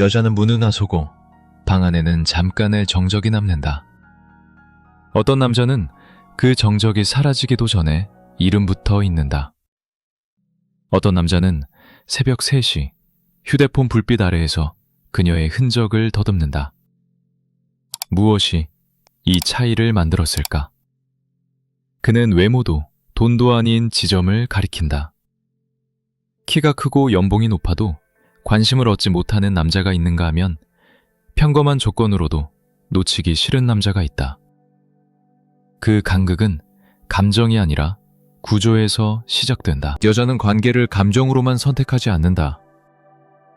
여자는 무능하소고 방 안에는 잠깐의 정적이 남는다. 어떤 남자는 그 정적이 사라지기도 전에 이름부터 잊는다. 어떤 남자는 새벽 3시 휴대폰 불빛 아래에서 그녀의 흔적을 더듬는다. 무엇이 이 차이를 만들었을까? 그는 외모도 돈도 아닌 지점을 가리킨다. 키가 크고 연봉이 높아도 관심을 얻지 못하는 남자가 있는가 하면 평범한 조건으로도 놓치기 싫은 남자가 있다. 그 간극은 감정이 아니라 구조에서 시작된다. 여자는 관계를 감정으로만 선택하지 않는다.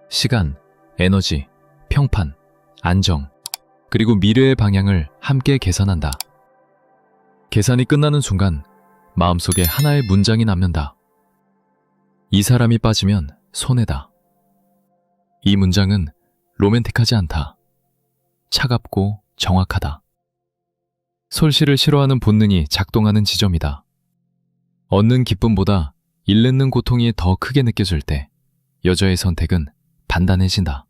시간, 에너지, 평판, 안정, 그리고 미래의 방향을 함께 계산한다. 계산이 끝나는 순간 마음속에 하나의 문장이 남는다. 이 사람이 빠지면 손해다. 이 문장은 로맨틱하지 않다. 차갑고 정확하다. 솔실을 싫어하는 본능이 작동하는 지점이다. 얻는 기쁨보다 잃는 고통이 더 크게 느껴질 때 여자의 선택은 단단해진다.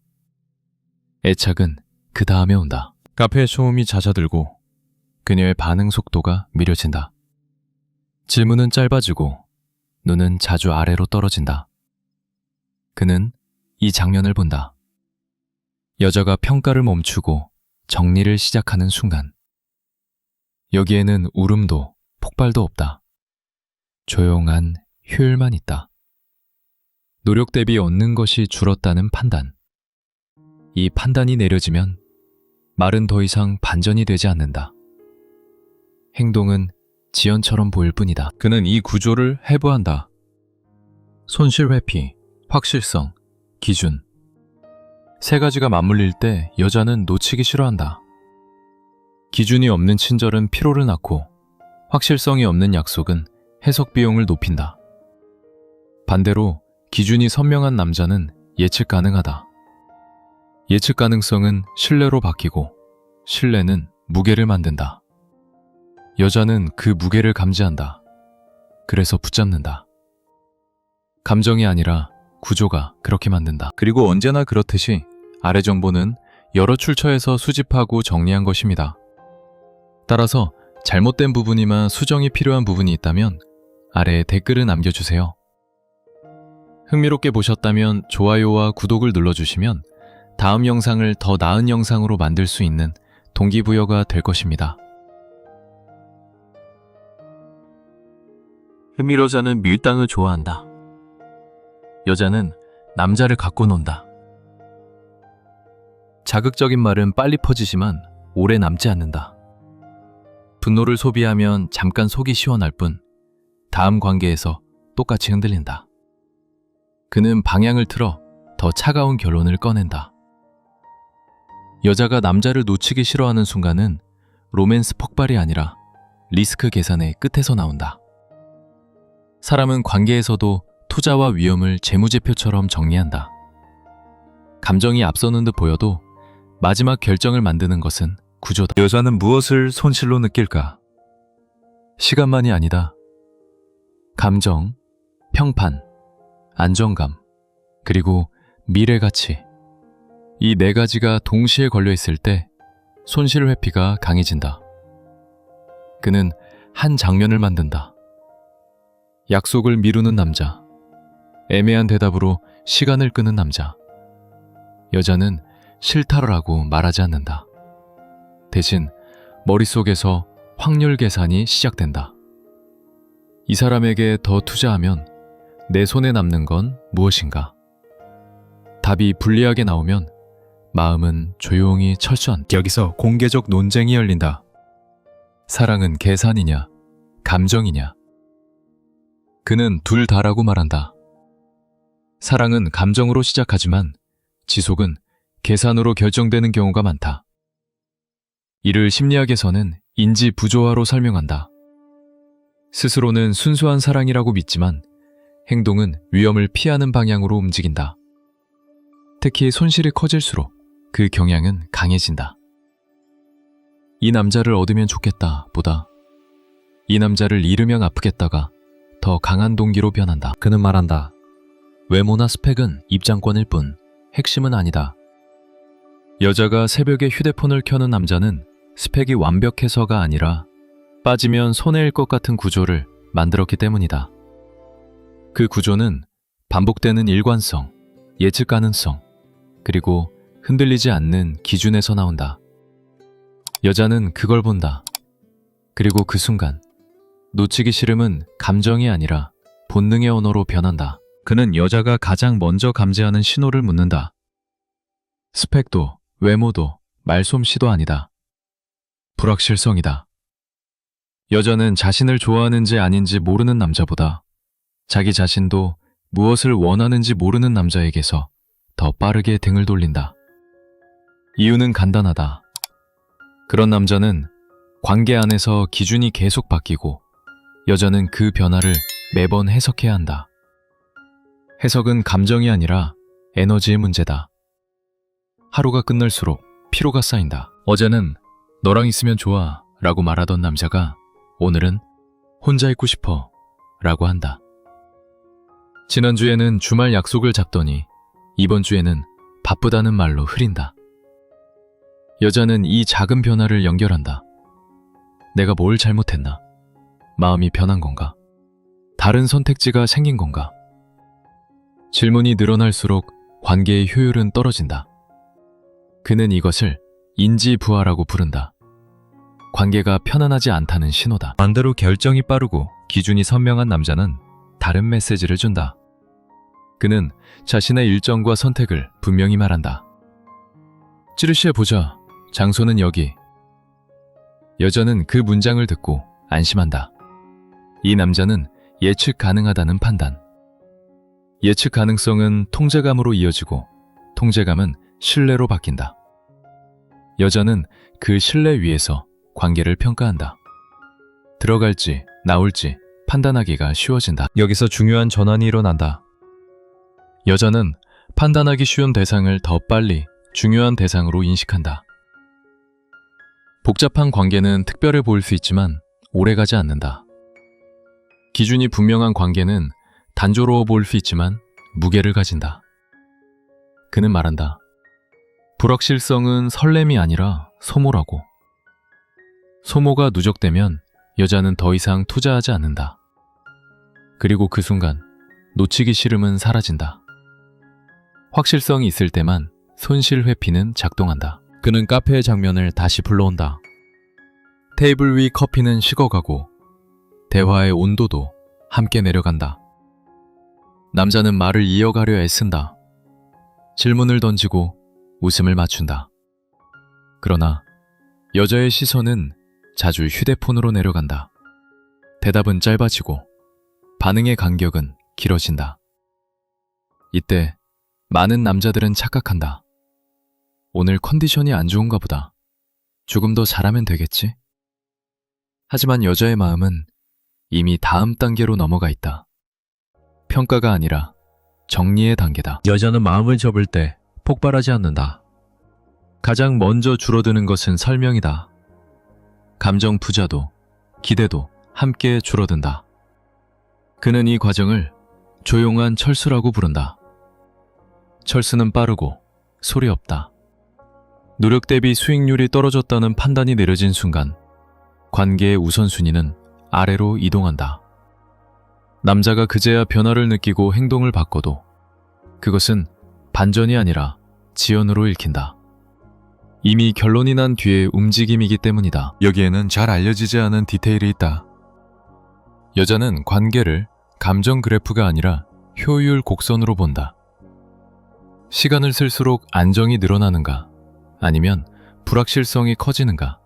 애착은 그 다음에 온다. 카페의 소음이 잦아들고 그녀의 반응 속도가 느려진다. 질문은 짧아지고 눈은 자주 아래로 떨어진다. 그는 이 장면을 본다. 여자가 평가를 멈추고 정리를 시작하는 순간. 여기에는 울음도 폭발도 없다. 조용한 효율만 있다. 노력 대비 얻는 것이 줄었다는 판단. 이 판단이 내려지면 말은 더 이상 반전이 되지 않는다. 행동은 지연처럼 보일 뿐이다. 그는 이 구조를 해부한다. 손실 회피, 확실성, 기준. 세 가지가 맞물릴 때 여자는 놓치기 싫어한다. 기준이 없는 친절은 피로를 낳고 확실성이 없는 약속은 해석 비용을 높인다. 반대로 기준이 선명한 남자는 예측 가능하다. 예측 가능성은 신뢰로 바뀌고 신뢰는 무게를 만든다. 여자는 그 무게를 감지한다. 그래서 붙잡는다. 감정이 아니라 구조가 그렇게 만든다. 그리고 언제나 그렇듯이 아래 정보는 여러 출처에서 수집하고 정리한 것입니다. 따라서 잘못된 부분이나 수정이 필요한 부분이 있다면 아래에 댓글을 남겨주세요. 흥미롭게 보셨다면 좋아요와 구독을 눌러주시면 다음 영상을 더 나은 영상으로 만들 수 있는 동기부여가 될 것입니다. 흠미로자는 밀당을 좋아한다. 여자는 남자를 갖고 논다. 자극적인 말은 빨리 퍼지지만 오래 남지 않는다. 분노를 소비하면 잠깐 속이 시원할 뿐 다음 관계에서 똑같이 흔들린다. 그는 방향을 틀어 더 차가운 결론을 꺼낸다. 여자가 남자를 놓치기 싫어하는 순간은 로맨스 폭발이 아니라 리스크 계산의 끝에서 나온다. 사람은 관계에서도 투자와 위험을 재무제표처럼 정리한다. 감정이 앞서는 듯 보여도 마지막 결정을 만드는 것은 구조다. 여자는 무엇을 손실로 느낄까? 시간만이 아니다. 감정, 평판, 안정감, 그리고 미래 가치. 이 네 가지가 동시에 걸려 있을 때 손실 회피가 강해진다. 그는 한 장면을 만든다. 약속을 미루는 남자. 애매한 대답으로 시간을 끄는 남자. 여자는 싫다를 하고 말하지 않는다. 대신 머릿속에서 확률 계산이 시작된다. 이 사람에게 더 투자하면 내 손에 남는 건 무엇인가? 답이 불리하게 나오면 마음은 조용히 철수한다. 여기서 공개적 논쟁이 열린다. 사랑은 계산이냐, 감정이냐? 그는 둘 다라고 말한다. 사랑은 감정으로 시작하지만 지속은 계산으로 결정되는 경우가 많다. 이를 심리학에서는 인지 부조화로 설명한다. 스스로는 순수한 사랑이라고 믿지만 행동은 위험을 피하는 방향으로 움직인다. 특히 손실이 커질수록 그 경향은 강해진다. 이 남자를 얻으면 좋겠다 보다 이 남자를 잃으면 아프겠다가 더 강한 동기로 변한다. 그는 말한다. 외모나 스펙은 입장권일 뿐 핵심은 아니다. 여자가 새벽에 휴대폰을 켜는 남자는 스펙이 완벽해서가 아니라 빠지면 손해일 것 같은 구조를 만들었기 때문이다. 그 구조는 반복되는 일관성, 예측 가능성, 그리고 흔들리지 않는 기준에서 나온다. 여자는 그걸 본다. 그리고 그 순간, 놓치기 싫음은 감정이 아니라 본능의 언어로 변한다. 그는 여자가 가장 먼저 감지하는 신호를 묻는다. 스펙도, 외모도, 말솜씨도 아니다. 불확실성이다. 여자는 자신을 좋아하는지 아닌지 모르는 남자보다 자기 자신도 무엇을 원하는지 모르는 남자에게서 더 빠르게 등을 돌린다. 이유는 간단하다. 그런 남자는 관계 안에서 기준이 계속 바뀌고 여자는 그 변화를 매번 해석해야 한다. 해석은 감정이 아니라 에너지의 문제다. 하루가 끝날수록 피로가 쌓인다. 어제는 너랑 있으면 좋아 라고 말하던 남자가 오늘은 혼자 있고 싶어 라고 한다. 지난주에는 주말 약속을 잡더니 이번 주에는 바쁘다는 말로 흐린다. 여자는 이 작은 변화를 연결한다. 내가 뭘 잘못했나? 마음이 변한 건가? 다른 선택지가 생긴 건가? 질문이 늘어날수록 관계의 효율은 떨어진다. 그는 이것을 인지 부하라고 부른다. 관계가 편안하지 않다는 신호다. 반대로 결정이 빠르고 기준이 선명한 남자는 다른 메시지를 준다. 그는 자신의 일정과 선택을 분명히 말한다. 찌르시해 보자. 장소는 여기. 여자는 그 문장을 듣고 안심한다. 이 남자는 예측 가능하다는 판단. 예측 가능성은 통제감으로 이어지고 통제감은 신뢰로 바뀐다. 여자는 그 신뢰 위에서 관계를 평가한다. 들어갈지 나올지 판단하기가 쉬워진다. 여기서 중요한 전환이 일어난다. 여자는 판단하기 쉬운 대상을 더 빨리 중요한 대상으로 인식한다. 복잡한 관계는 특별해 보일 수 있지만 오래가지 않는다. 기준이 분명한 관계는 단조로워 보일 수 있지만 무게를 가진다. 그는 말한다. 불확실성은 설렘이 아니라 소모라고. 소모가 누적되면 여자는 더 이상 투자하지 않는다. 그리고 그 순간 놓치기 싫음은 사라진다. 확실성이 있을 때만 손실 회피는 작동한다. 그는 카페의 장면을 다시 불러온다. 테이블 위 커피는 식어가고 대화의 온도도 함께 내려간다. 남자는 말을 이어가려 애쓴다. 질문을 던지고 웃음을 맞춘다. 그러나 여자의 시선은 자주 휴대폰으로 내려간다. 대답은 짧아지고 반응의 간격은 길어진다. 이때 많은 남자들은 착각한다. 오늘 컨디션이 안 좋은가 보다. 조금 더 잘하면 되겠지? 하지만 여자의 마음은 이미 다음 단계로 넘어가 있다. 평가가 아니라 정리의 단계다. 여자는 마음을 접을 때 폭발하지 않는다. 가장 먼저 줄어드는 것은 설명이다. 감정 부자도 기대도 함께 줄어든다. 그는 이 과정을 조용한 철수라고 부른다. 철수는 빠르고 소리 없다. 노력 대비 수익률이 떨어졌다는 판단이 내려진 순간 관계의 우선순위는 아래로 이동한다. 남자가 그제야 변화를 느끼고 행동을 바꿔도 그것은 반전이 아니라 지연으로 읽힌다. 이미 결론이 난 뒤에 움직임이기 때문이다. 여기에는 잘 알려지지 않은 디테일이 있다. 여자는 관계를 감정 그래프가 아니라 효율 곡선으로 본다. 시간을 쓸수록 안정이 늘어나는가, 아니면 불확실성이 커지는가.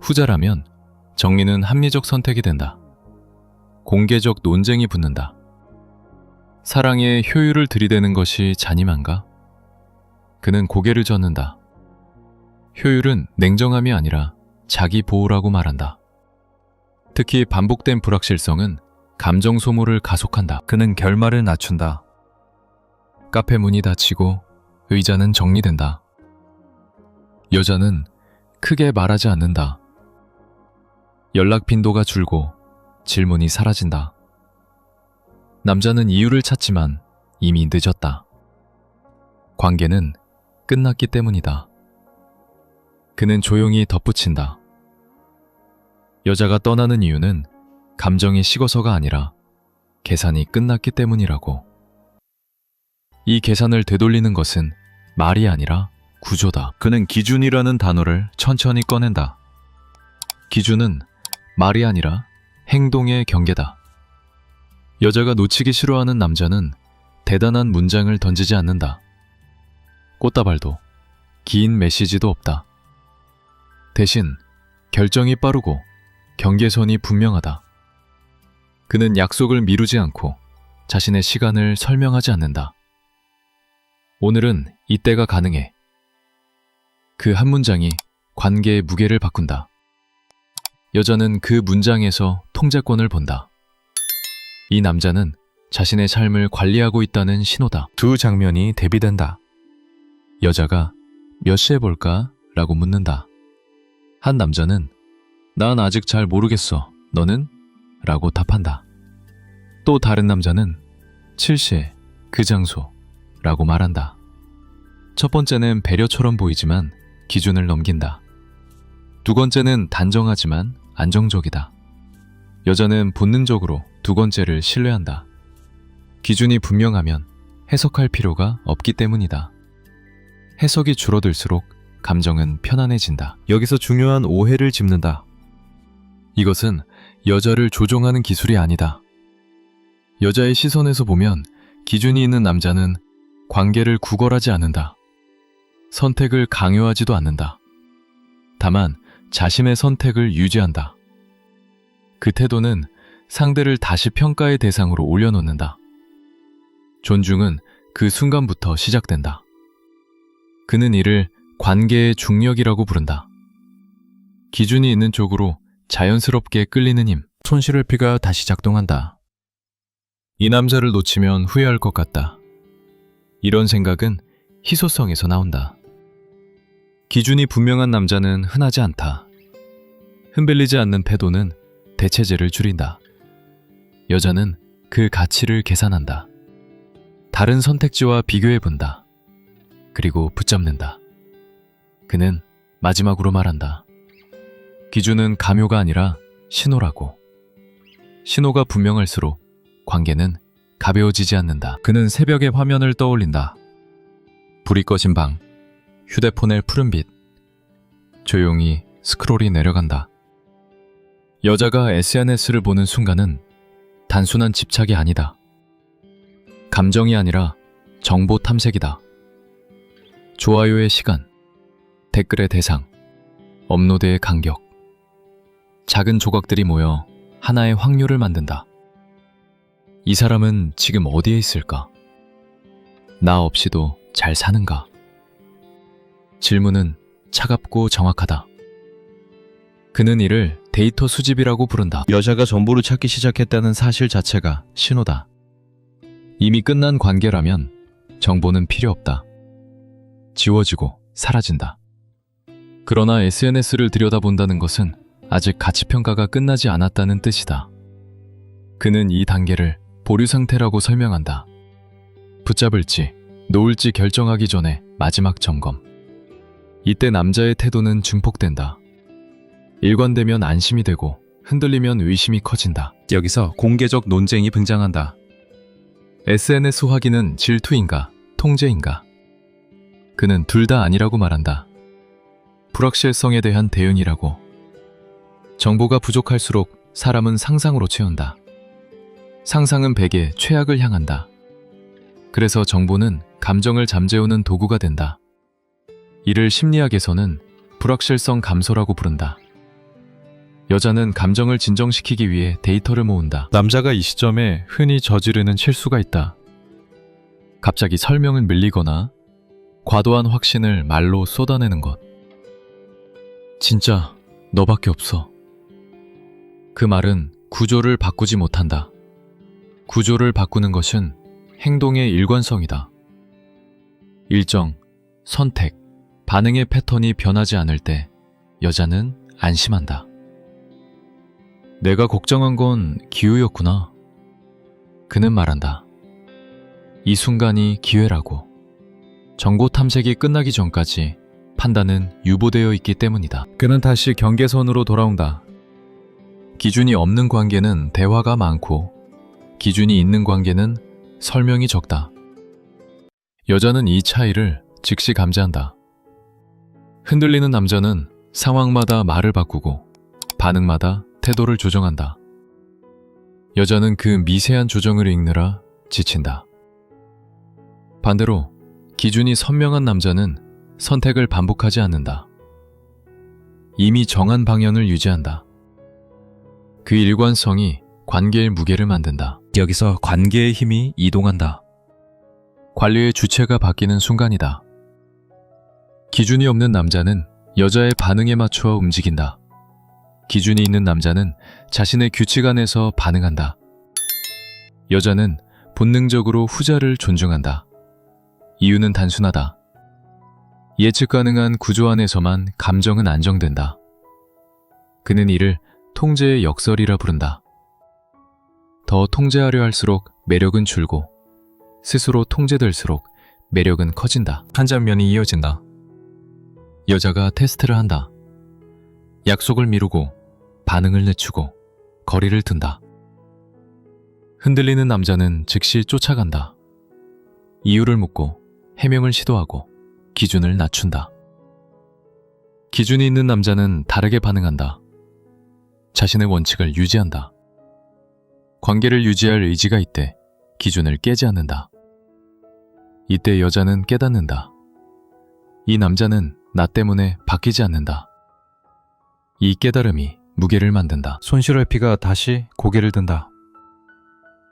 후자라면 정리는 합리적 선택이 된다. 공개적 논쟁이 붙는다. 사랑에 효율을 들이대는 것이 잔인한가? 그는 고개를 젓는다. 효율은 냉정함이 아니라 자기 보호라고 말한다. 특히 반복된 불확실성은 감정 소모를 가속한다. 그는 결말을 낮춘다. 카페 문이 닫히고 의자는 정리된다. 여자는 크게 말하지 않는다. 연락 빈도가 줄고 질문이 사라진다. 남자는 이유를 찾지만 이미 늦었다. 관계는 끝났기 때문이다. 그는 조용히 덧붙인다. 여자가 떠나는 이유는 감정이 식어서가 아니라 계산이 끝났기 때문이라고. 이 계산을 되돌리는 것은 말이 아니라 구조다. 그는 기준이라는 단어를 천천히 꺼낸다. 기준은 말이 아니라 행동의 경계다. 여자가 놓치기 싫어하는 남자는 대단한 문장을 던지지 않는다. 꽃다발도 긴 메시지도 없다. 대신 결정이 빠르고 경계선이 분명하다. 그는 약속을 미루지 않고 자신의 시간을 설명하지 않는다. 오늘은 이때가 가능해. 그 한 문장이 관계의 무게를 바꾼다. 여자는 그 문장에서 통제권을 본다. 이 남자는 자신의 삶을 관리하고 있다는 신호다. 두 장면이 대비된다. 여자가 몇 시에 볼까? 라고 묻는다. 한 남자는 난 아직 잘 모르겠어. 너는? 라고 답한다. 또 다른 남자는 7시에 그 장소 라고 말한다. 첫 번째는 배려처럼 보이지만 기준을 넘긴다. 두 번째는 단정하지만 안정적이다. 여자는 본능적으로 두 번째를 신뢰한다. 기준이 분명하면 해석할 필요가 없기 때문이다. 해석이 줄어들수록 감정은 편안해진다. 여기서 중요한 오해를 짚는다. 이것은 여자를 조종하는 기술이 아니다. 여자의 시선에서 보면 기준이 있는 남자는 관계를 구걸하지 않는다. 선택을 강요하지도 않는다. 다만 자신의 선택을 유지한다. 그 태도는 상대를 다시 평가의 대상으로 올려놓는다. 존중은 그 순간부터 시작된다. 그는 이를 관계의 중력이라고 부른다. 기준이 있는 쪽으로 자연스럽게 끌리는 힘, 손실을 피가 다시 작동한다. 이 남자를 놓치면 후회할 것 같다. 이런 생각은 희소성에서 나온다. 기준이 분명한 남자는 흔하지 않다. 흔들리지 않는 태도는 대체제를 줄인다. 여자는 그 가치를 계산한다. 다른 선택지와 비교해 본다. 그리고 붙잡는다. 그는 마지막으로 말한다. 기준은 감요가 아니라 신호라고. 신호가 분명할수록 관계는 가벼워지지 않는다. 그는 새벽의 화면을 떠올린다. 불이 꺼진 방, 휴대폰의 푸른빛. 조용히 스크롤이 내려간다. 여자가 SNS를 보는 순간은 단순한 집착이 아니다. 감정이 아니라 정보 탐색이다. 좋아요의 시간, 댓글의 대상, 업로드의 간격. 작은 조각들이 모여 하나의 확률을 만든다. 이 사람은 지금 어디에 있을까? 나 없이도 잘 사는가? 질문은 차갑고 정확하다. 그는 이를 데이터 수집이라고 부른다. 여자가 정보를 찾기 시작했다는 사실 자체가 신호다. 이미 끝난 관계라면 정보는 필요 없다. 지워지고 사라진다. 그러나 SNS를 들여다본다는 것은 아직 가치평가가 끝나지 않았다는 뜻이다. 그는 이 단계를 보류 상태라고 설명한다. 붙잡을지, 놓을지 결정하기 전에 마지막 점검. 이때 남자의 태도는 증폭된다. 일관되면 안심이 되고 흔들리면 의심이 커진다. 여기서 공개적 논쟁이 등장한다. SNS 확인은 질투인가, 통제인가? 그는 둘 다 아니라고 말한다. 불확실성에 대한 대응이라고. 정보가 부족할수록 사람은 상상으로 채운다. 상상은 백에 최악을 향한다. 그래서 정보는 감정을 잠재우는 도구가 된다. 이를 심리학에서는 불확실성 감소라고 부른다. 여자는 감정을 진정시키기 위해 데이터를 모은다. 남자가 이 시점에 흔히 저지르는 실수가 있다. 갑자기 설명을 밀리거나 과도한 확신을 말로 쏟아내는 것. 진짜 너밖에 없어. 그 말은 구조를 바꾸지 못한다. 구조를 바꾸는 것은 행동의 일관성이다. 일정, 선택, 반응의 패턴이 변하지 않을 때 여자는 안심한다. 내가 걱정한 건 기후였구나. 그는 말한다. 이 순간이 기회라고. 정보 탐색이 끝나기 전까지 판단은 유보되어 있기 때문이다. 그는 다시 경계선으로 돌아온다. 기준이 없는 관계는 대화가 많고 기준이 있는 관계는 설명이 적다. 여자는 이 차이를 즉시 감지한다. 흔들리는 남자는 상황마다 말을 바꾸고 반응마다 태도를 조정한다. 여자는 그 미세한 조정을 읽느라 지친다. 반대로 기준이 선명한 남자는 선택을 반복하지 않는다. 이미 정한 방향을 유지한다. 그 일관성이 관계의 무게를 만든다. 여기서 관계의 힘이 이동한다. 관리의 주체가 바뀌는 순간이다. 기준이 없는 남자는 여자의 반응에 맞추어 움직인다. 기준이 있는 남자는 자신의 규칙 안에서 반응한다. 여자는 본능적으로 후자를 존중한다. 이유는 단순하다. 예측 가능한 구조 안에서만 감정은 안정된다. 그는 이를 통제의 역설이라 부른다. 더 통제하려 할수록 매력은 줄고 스스로 통제될수록 매력은 커진다. 한 장면이 이어진다. 여자가 테스트를 한다. 약속을 미루고 반응을 늦추고 거리를 둔다. 흔들리는 남자는 즉시 쫓아간다. 이유를 묻고 해명을 시도하고 기준을 낮춘다. 기준이 있는 남자는 다르게 반응한다. 자신의 원칙을 유지한다. 관계를 유지할 의지가 있대 기준을 깨지 않는다. 이때 여자는 깨닫는다. 이 남자는 나 때문에 바뀌지 않는다. 이 깨달음이 무게를 만든다. 손실의 피가 다시 고개를 든다.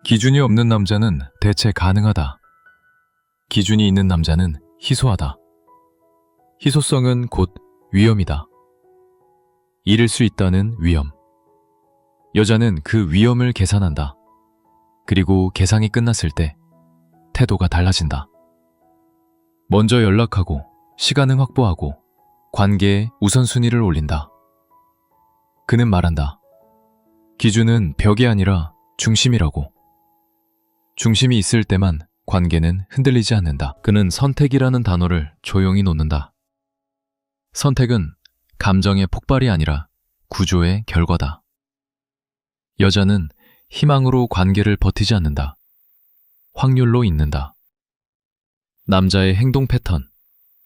기준이 없는 남자는 대체 가능하다. 기준이 있는 남자는 희소하다. 희소성은 곧 위험이다. 잃을 수 있다는 위험. 여자는 그 위험을 계산한다. 그리고 계산이 끝났을 때 태도가 달라진다. 먼저 연락하고 시간을 확보하고 관계에 우선순위를 올린다. 그는 말한다. 기준은 벽이 아니라 중심이라고. 중심이 있을 때만 관계는 흔들리지 않는다. 그는 선택이라는 단어를 조용히 놓는다. 선택은 감정의 폭발이 아니라 구조의 결과다. 여자는 희망으로 관계를 버티지 않는다. 확률로 있는다. 남자의 행동 패턴,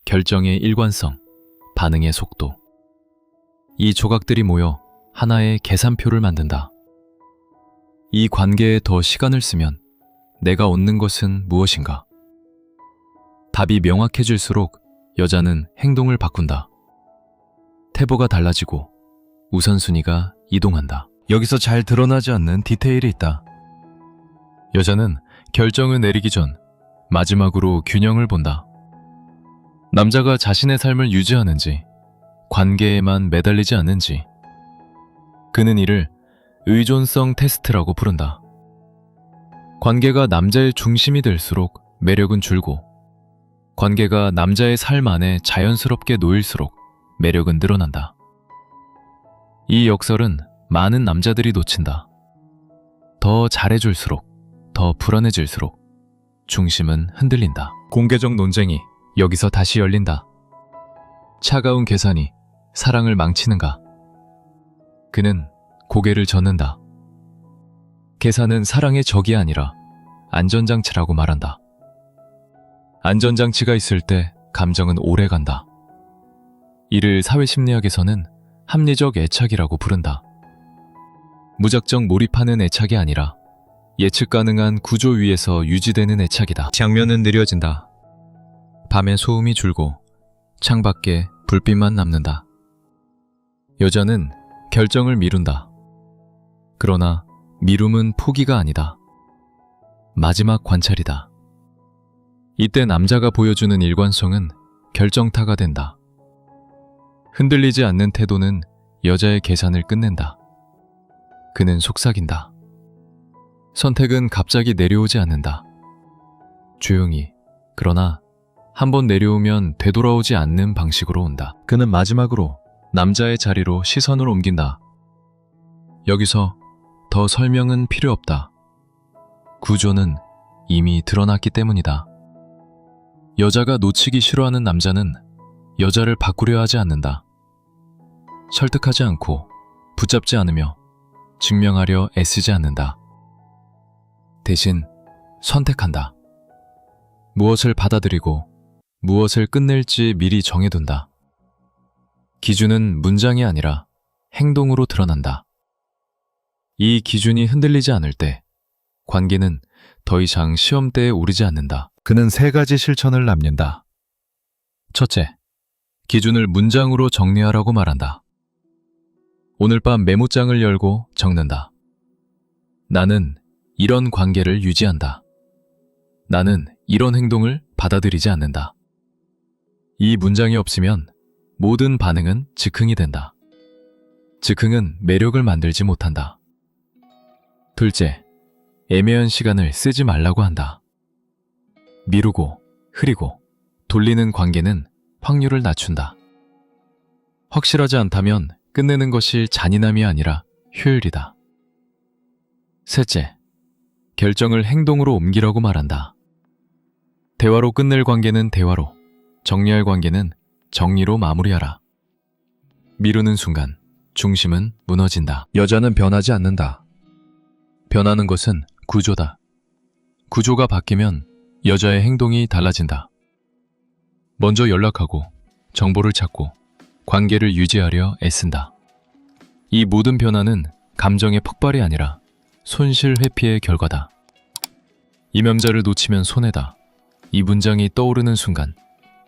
결정의 일관성, 반응의 속도. 이 조각들이 모여 하나의 계산표를 만든다. 이 관계에 더 시간을 쓰면 내가 얻는 것은 무엇인가? 답이 명확해질수록 여자는 행동을 바꾼다. 태보가 달라지고 우선순위가 이동한다. 여기서 잘 드러나지 않는 디테일이 있다. 여자는 결정을 내리기 전 마지막으로 균형을 본다. 남자가 자신의 삶을 유지하는지, 관계에만 매달리지 않는지, 그는 이를 의존성 테스트라고 부른다. 관계가 남자의 중심이 될수록 매력은 줄고, 관계가 남자의 삶 안에 자연스럽게 놓일수록 매력은 늘어난다. 이 역설은 많은 남자들이 놓친다. 더 잘해줄수록, 더 불안해질수록 중심은 흔들린다. 공개적 논쟁이 여기서 다시 열린다. 차가운 계산이 사랑을 망치는가? 그는 고개를 젓는다. 계산은 사랑의 적이 아니라 안전장치라고 말한다. 안전장치가 있을 때 감정은 오래 간다. 이를 사회심리학에서는 합리적 애착이라고 부른다. 무작정 몰입하는 애착이 아니라 예측 가능한 구조 위에서 유지되는 애착이다. 장면은 느려진다. 밤에 소음이 줄고 창밖에 불빛만 남는다. 여자는 결정을 미룬다. 그러나 미룸은 포기가 아니다. 마지막 관찰이다. 이때 남자가 보여주는 일관성은 결정타가 된다. 흔들리지 않는 태도는 여자의 계산을 끝낸다. 그는 속삭인다. 선택은 갑자기 내려오지 않는다. 조용히, 그러나 한번 내려오면 되돌아오지 않는 방식으로 온다. 그는 마지막으로 남자의 자리로 시선을 옮긴다. 여기서 더 설명은 필요 없다. 구조는 이미 드러났기 때문이다. 여자가 놓치기 싫어하는 남자는 여자를 바꾸려 하지 않는다. 설득하지 않고 붙잡지 않으며 증명하려 애쓰지 않는다. 대신 선택한다. 무엇을 받아들이고 무엇을 끝낼지 미리 정해둔다. 기준은 문장이 아니라 행동으로 드러난다. 이 기준이 흔들리지 않을 때 관계는 더 이상 시험대에 오르지 않는다. 그는 세 가지 실천을 남긴다. 첫째, 기준을 문장으로 정리하라고 말한다. 오늘 밤 메모장을 열고 적는다. 나는 이런 관계를 유지한다. 나는 이런 행동을 받아들이지 않는다. 이 문장이 없으면 모든 반응은 즉흥이 된다. 즉흥은 매력을 만들지 못한다. 둘째, 애매한 시간을 쓰지 말라고 한다. 미루고, 흐리고, 돌리는 관계는 확률을 낮춘다. 확실하지 않다면 끝내는 것이 잔인함이 아니라 효율이다. 셋째, 결정을 행동으로 옮기라고 말한다. 대화로 끝낼 관계는 대화로, 정리할 관계는 정리로 마무리하라. 미루는 순간 중심은 무너진다. 여자는 변하지 않는다. 변하는 것은 구조다. 구조가 바뀌면 여자의 행동이 달라진다. 먼저 연락하고 정보를 찾고 관계를 유지하려 애쓴다. 이 모든 변화는 감정의 폭발이 아니라 손실 회피의 결과다. 이 명자를 놓치면 손해다. 이 문장이 떠오르는 순간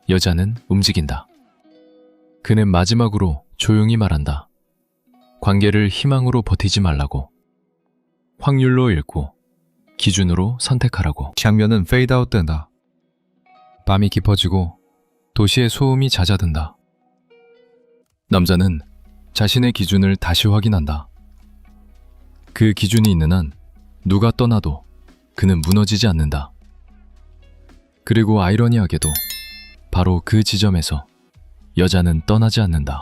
여자는 움직인다. 그는 마지막으로 조용히 말한다. 관계를 희망으로 버티지 말라고. 확률로 읽고 기준으로 선택하라고. 장면은 페이드아웃 된다. 밤이 깊어지고 도시의 소음이 잦아든다. 남자는 자신의 기준을 다시 확인한다. 그 기준이 있는 한 누가 떠나도 그는 무너지지 않는다. 그리고 아이러니하게도 바로 그 지점에서 여자는 떠나지 않는다.